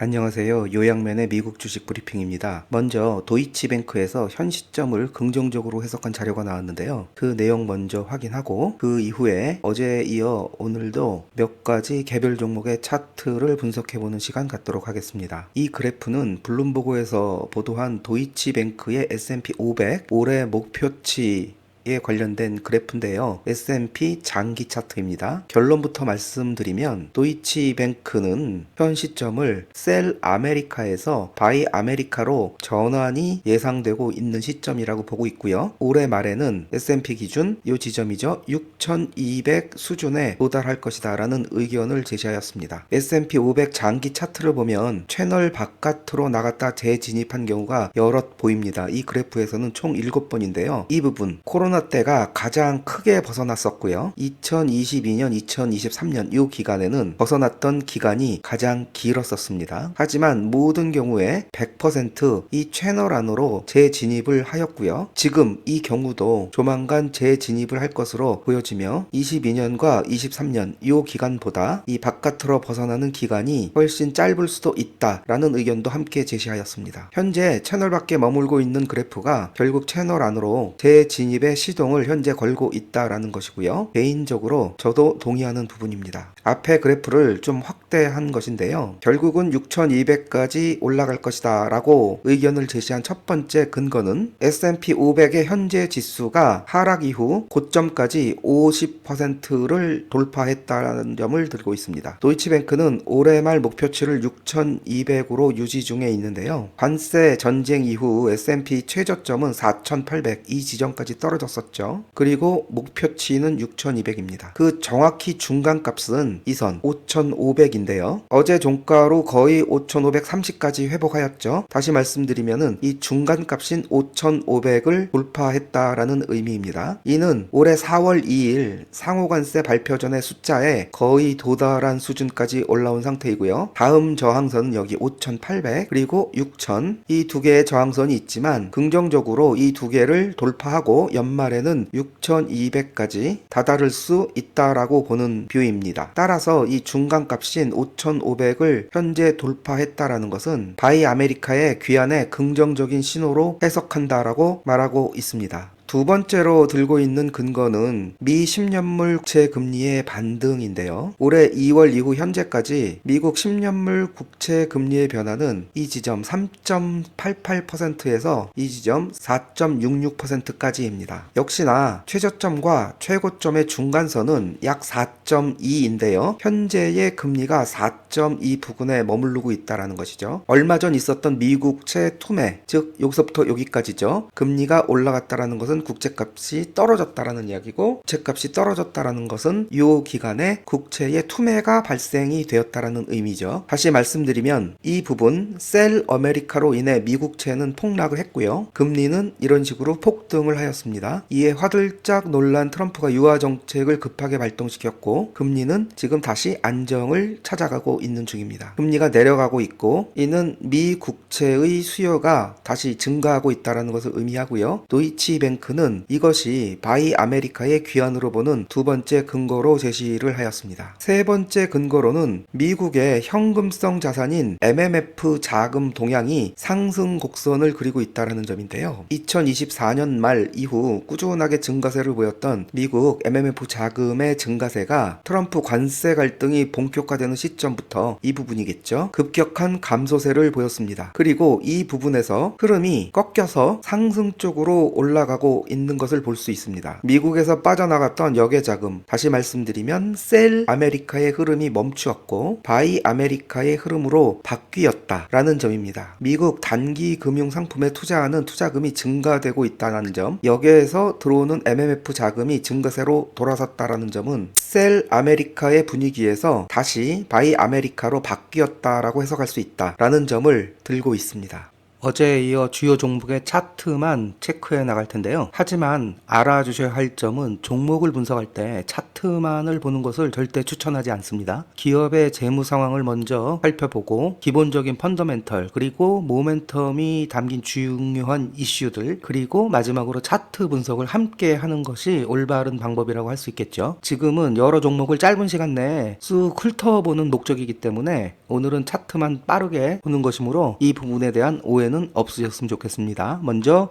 안녕하세요. 요양면의 미국 주식 브리핑입니다. 먼저 도이치뱅크에서 현 시점을 긍정적으로 해석한 자료가 나왔는데요. 그 내용 먼저 확인하고 그 이후에 어제에 이어 오늘도 몇 가지 개별 종목의 차트를 분석해보는 시간 갖도록 하겠습니다. 이 그래프는 블룸버그에서 보도한 도이치뱅크의 S&P 500 올해 목표치 에 관련된 그래프인데요. S&P 장기 차트입니다. 결론부터 말씀드리면 도이치뱅크는 현 시점을 셀 아메리카에서 바이 아메리카로 전환이 예상되고 있는 시점이라고 보고 있고요. 올해 말에는 S&P 기준 이 지점이죠. 6,200 수준에 도달할 것이다라는 의견을 제시하였습니다. S&P 500 장기 차트를 보면 채널 바깥으로 나갔다 재진입한 경우가 여럿 보입니다. 이 그래프에서는 총 7번인데요. 이 부분 코로나 때가 가장 크게 벗어났었고요. 2022년, 2023년 이 기간에는 벗어났던 기간이 가장 길었었습니다. 하지만 모든 경우에 100%이 채널 안으로 재진입을 하였고요. 지금 이 경우도 조만간 재진입을 할 것으로 보여지며 22년과 23년 이 기간보다 이 바깥으로 벗어나는 기간이 훨씬 짧을 수도 있다라는 의견도 함께 제시하였습니다. 현재 채널 밖에 머물고 있는 그래프가 결국 채널 안으로 재진입의 시 동을 현재 걸고 있다라는 것이고요. 개인적으로 저도 동의하는 부분입니다. 앞에 그래프를 좀 확대한 것인데요. 결국은 6200까지 올라갈 것이다 라고 의견을 제시한 첫 번째 근거는 S&P 500의 현재 지수가 하락 이후 고점까지 50%를 돌파했다는 점을 들고 있습니다. 도이치뱅크는 올해 말 목표치를 6200으로 유지 중에 있는데요. 관세 전쟁 이후 S&P 최저점은 4800 이 지점까지 떨어졌 었죠. 그리고 목표치는 6200입니다. 그 정확히 중간 값은 이 선 5500인데요. 어제 종가로 거의 5530까지 회복하였죠. 다시 말씀드리면은 이 중간 값인 5500을 돌파했다라는 의미입니다. 이는 올해 4월 2일 상호관세 발표 전의 숫자에 거의 도달한 수준까지 올라온 상태이고요. 다음 저항선은 여기 5800 그리고 6000 이 두 개의 저항선이 있지만 긍정적으로 이 두 개를 돌파하고 연말 에는 6200까지 다다를 수 있다라고 보는 뷰입니다. 따라서 이 중간 값인 5500을 현재 돌파했다라는 것은 바이 아메리카의 귀환의 긍정적인 신호로 해석한다라고 말하고 있습니다. 두 번째로 들고 있는 근거는 미 10년물 국채 금리의 반등인데요. 올해 2월 이후 현재까지 미국 10년물 국채 금리의 변화는 이 지점 3.88%에서 이 지점 4.66%까지입니다. 역시나 최저점과 최고점의 중간선은 약 4.2인데요. 현재의 금리가 4.2 부근에 머무르고 있다라는 것이죠. 얼마 전 있었던 미국 채 투매, 즉 여기서부터 여기까지죠. 금리가 올라갔다라는 것은 국채값이 떨어졌다라는 이야기고 국채값이 떨어졌다라는 것은 이 기간에 국채의 투매가 발생이 되었다라는 의미죠. 다시 말씀드리면 이 부분 셀 아메리카로 인해 미국채는 폭락을 했고요. 금리는 이런 식으로 폭등을 하였습니다. 이에 화들짝 놀란 트럼프가 유화 정책을 급하게 발동시켰고 금리는 지금 다시 안정을 찾아가고 있는 중입니다. 금리가 내려가고 있고 이는 미 국채의 수요가 다시 증가하고 있다는 것을 의미하고요. 도이치뱅크 는 이것이 바이 아메리카의 귀환으로 보는 두 번째 근거로 제시를 하였습니다. 세 번째 근거로는 미국의 현금성 자산인 MMF 자금 동향이 상승 곡선을 그리고 있다는 점인데요. 2024년 말 이후 꾸준하게 증가세를 보였던 미국 MMF 자금의 증가세가 트럼프 관세 갈등이 본격화되는 시점부터 이 부분이겠죠. 급격한 감소세를 보였습니다. 그리고 이 부분에서 흐름이 꺾여서 상승 쪽으로 올라가고 있는 것을 볼 수 있습니다. 미국에서 빠져나갔던 역의 자금, 다시 말씀드리면 셀 아메리카의 흐름이 멈추었고 바이 아메리카의 흐름으로 바뀌었다라는 점입니다. 미국 단기 금융 상품에 투자하는 투자금이 증가되고 있다는 점, 여기에서 들어오는 MMF 자금이 증가세로 돌아섰다라는 점은 셀 아메리카의 분위기에서 다시 바이 아메리카로 바뀌었다라고 해석할 수 있다라는 점을 들고 있습니다. 어제에 이어 주요 종목의 차트만 체크해 나갈 텐데요. 하지만 알아주셔야 할 점은 종목을 분석할 때 차트만을 보는 것을 절대 추천하지 않습니다. 기업의 재무 상황을 먼저 살펴보고 기본적인 펀더멘털 그리고 모멘텀이 담긴 중요한 이슈들 그리고 마지막으로 차트 분석을 함께 하는 것이 올바른 방법이라고 할 수 있겠죠. 지금은 여러 종목을 짧은 시간 내에 쑥 훑어보는 목적이기 때문에 오늘은 차트만 빠르게 보는 것이므로 이 부분에 대한 오해는 없으셨으면 좋겠습니다. 먼저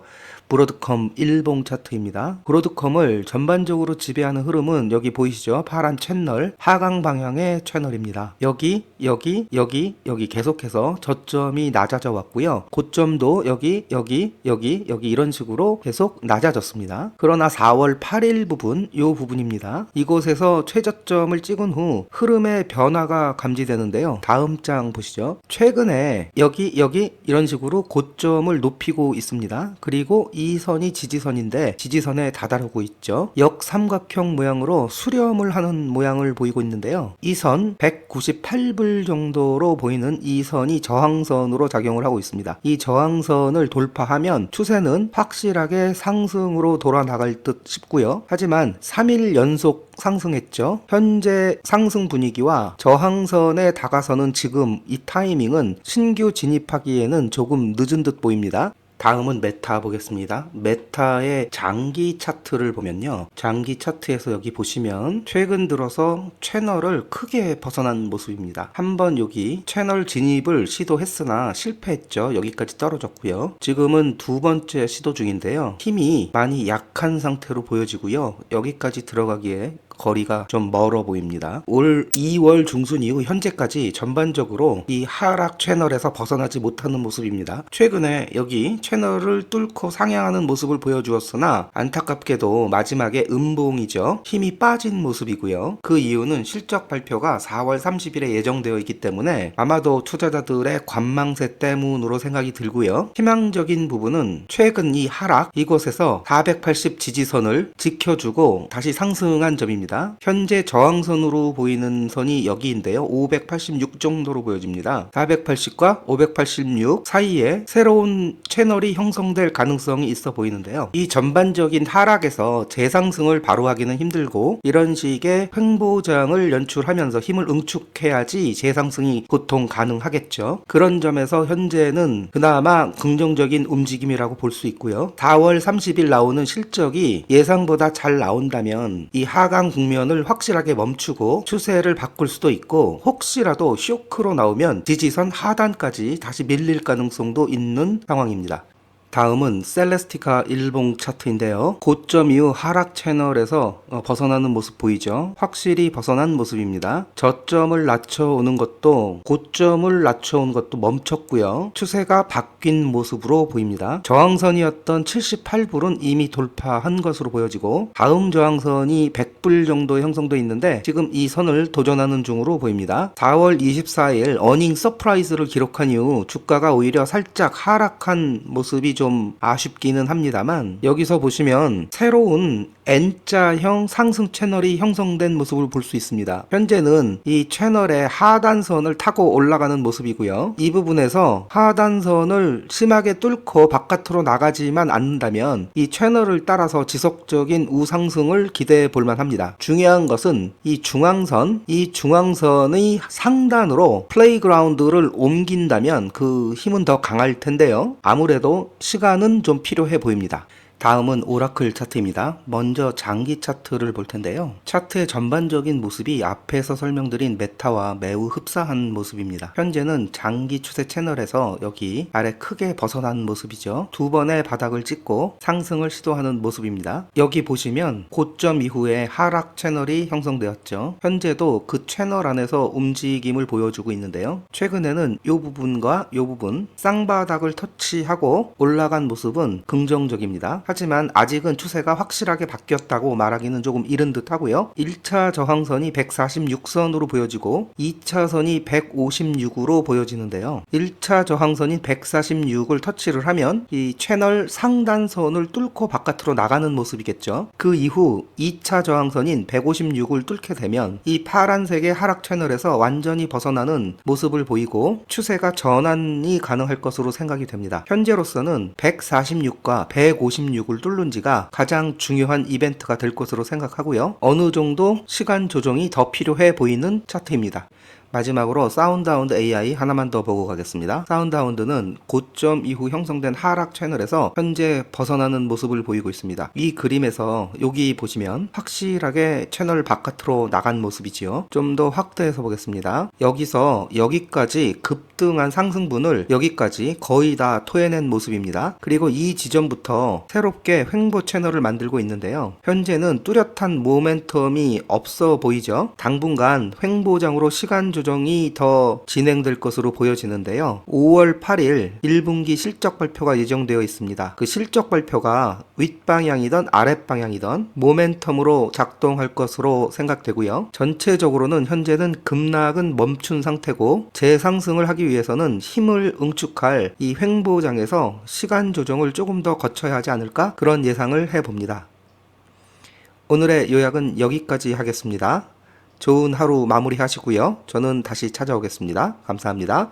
브로드컴 일봉 차트입니다. 브로드컴을 전반적으로 지배하는 흐름은 여기 보이시죠? 파란 채널 하강 방향의 채널입니다. 여기 여기 여기 여기 계속해서 저점이 낮아져 왔고요. 고점도 여기 여기 여기 여기 이런 식으로 계속 낮아졌습니다. 그러나 4월 8일 부분 이 부분입니다. 이곳에서 최저점을 찍은 후 흐름의 변화가 감지되는데요. 다음 장 보시죠. 최근에 여기 여기 이런 식으로 고점을 높이고 있습니다. 그리고 이 선이 지지선인데 지지선에 다다르고 있죠. 역삼각형 모양으로 수렴을 하는 모양을 보이고 있는데요. 이 선 198불 정도로 보이는 이 선이 저항선으로 작용을 하고 있습니다. 이 저항선을 돌파하면 추세는 확실하게 상승으로 돌아 나갈 듯 싶고요. 하지만 3일 연속 상승했죠. 현재 상승 분위기와 저항선에 다가서는 지금 이 타이밍은 신규 진입하기에는 조금 늦은 듯 보입니다. 다음은 메타 보겠습니다. 메타의 장기 차트를 보면요. 장기 차트에서 여기 보시면 최근 들어서 채널을 크게 벗어난 모습입니다. 한번 여기 채널 진입을 시도했으나 실패했죠. 여기까지 떨어졌고요. 지금은 두 번째 시도 중인데요. 힘이 많이 약한 상태로 보여지고요. 여기까지 들어가기에 거리가 좀 멀어 보입니다. 올 2월 중순 이후 현재까지 전반적으로 이 하락 채널에서 벗어나지 못하는 모습입니다. 최근에 여기 채널을 뚫고 상향하는 모습을 보여주었으나 안타깝게도 마지막에 음봉이죠. 힘이 빠진 모습이고요. 그 이유는 실적 발표가 4월 30일에 예정되어 있기 때문에 아마도 투자자들의 관망세 때문으로 생각이 들고요. 희망적인 부분은 최근 이 하락 이곳에서 480 지지선을 지켜주고 다시 상승한 점입니다. 현재 저항선으로 보이는 선이 여기인데요. 586 정도로 보여집니다. 480과 586 사이에 새로운 채널이 형성될 가능성이 있어 보이는데요. 이 전반적인 하락에서 재상승을 바로 하기는 힘들고 이런 식의 횡보장을 연출하면서 힘을 응축해야지 재상승이 보통 가능하겠죠. 그런 점에서 현재는 그나마 긍정적인 움직임이라고 볼 수 있고요. 4월 30일 나오는 실적이 예상보다 잘 나온다면 이 하강 국면을 확실하게 멈추고 추세를 바꿀 수도 있고 혹시라도 쇼크로 나오면 지지선 하단까지 다시 밀릴 가능성도 있는 상황입니다. 다음은 셀레스티카 일봉 차트인데요. 고점 이후 하락 채널에서 어, 벗어나는 모습 보이죠? 확실히 벗어난 모습입니다. 저점을 낮춰오는 것도 고점을 낮춰온 것도 멈췄고요. 추세가 바뀐 모습으로 보입니다. 저항선이었던 78불은 이미 돌파한 것으로 보여지고 다음 저항선이 100불 정도 형성돼 있는데 지금 이 선을 도전하는 중으로 보입니다. 4월 24일 어닝 서프라이즈를 기록한 이후 주가가 오히려 살짝 하락한 모습이 좀 아쉽기는 합니다만 여기서 보시면 새로운 N자형 상승 채널이 형성된 모습을 볼 수 있습니다. 현재는 이 채널의 하단선을 타고 올라가는 모습이고요. 이 부분에서 하단선을 심하게 뚫고 바깥으로 나가지만 않는다면 이 채널을 따라서 지속적인 우상승을 기대해 볼 만 합니다. 중요한 것은 이 중앙선, 이 중앙선의 상단으로 플레이그라운드를 옮긴다면 그 힘은 더 강할 텐데요. 아무래도 시간은 좀 필요해 보입니다. 다음은 오라클 차트입니다. 먼저 장기 차트를 볼 텐데요. 차트의 전반적인 모습이 앞에서 설명드린 메타와 매우 흡사한 모습입니다. 현재는 장기 추세 채널에서 여기 아래 크게 벗어난 모습이죠. 두 번의 바닥을 찍고 상승을 시도하는 모습입니다. 여기 보시면 고점 이후에 하락 채널이 형성되었죠. 현재도 그 채널 안에서 움직임을 보여주고 있는데요. 최근에는 이 부분과 이 부분 쌍바닥을 터치하고 올라간 모습은 긍정적입니다. 하지만 아직은 추세가 확실하게 바뀌었다고 말하기는 조금 이른 듯 하고요. 1차 저항선이 146선으로 보여지고 2차선이 156으로 보여지는데요. 1차 저항선인 146을 터치를 하면 이 채널 상단선을 뚫고 바깥으로 나가는 모습이겠죠. 그 이후 2차 저항선인 156을 뚫게 되면 이 파란색의 하락 채널에서 완전히 벗어나는 모습을 보이고 추세가 전환이 가능할 것으로 생각이 됩니다. 현재로서는 146과 156을 뚫는 지가 가장 중요한 이벤트가 될 것으로 생각하고요. 어느 정도 시간 조정이 더 필요해 보이는 차트입니다. 마지막으로 사운드하운드 AI 하나만 더 보고 가겠습니다. 사운드하운드는 고점 이후 형성된 하락 채널에서 현재 벗어나는 모습을 보이고 있습니다. 이 그림에서 여기 보시면 확실하게 채널 바깥으로 나간 모습이지요. 좀 더 확대해서 보겠습니다. 여기서 여기까지 급등한 상승분을 여기까지 거의 다 토해낸 모습입니다. 그리고 이 지점부터 새롭게 횡보 채널을 만들고 있는데요. 현재는 뚜렷한 모멘텀이 없어 보이죠. 당분간 횡보장으로 시간 조 정이 더 진행될 것으로 보여지는데요. 5월 8일 1분기 실적 발표가 예정되어 있습니다. 그 실적 발표가 윗방향이든 아랫방향이든 모멘텀으로 작동할 것으로 생각되고요. 전체적으로는 현재는 급락은 멈춘 상태고 재상승을 하기 위해서는 힘을 응축할 이 횡보장에서 시간 조정을 조금 더 거쳐야 하지 않을까 그런 예상을 해봅니다. 오늘의 요약은 여기까지 하겠습니다. 좋은 하루 마무리하시고요. 저는 다시 찾아오겠습니다. 감사합니다.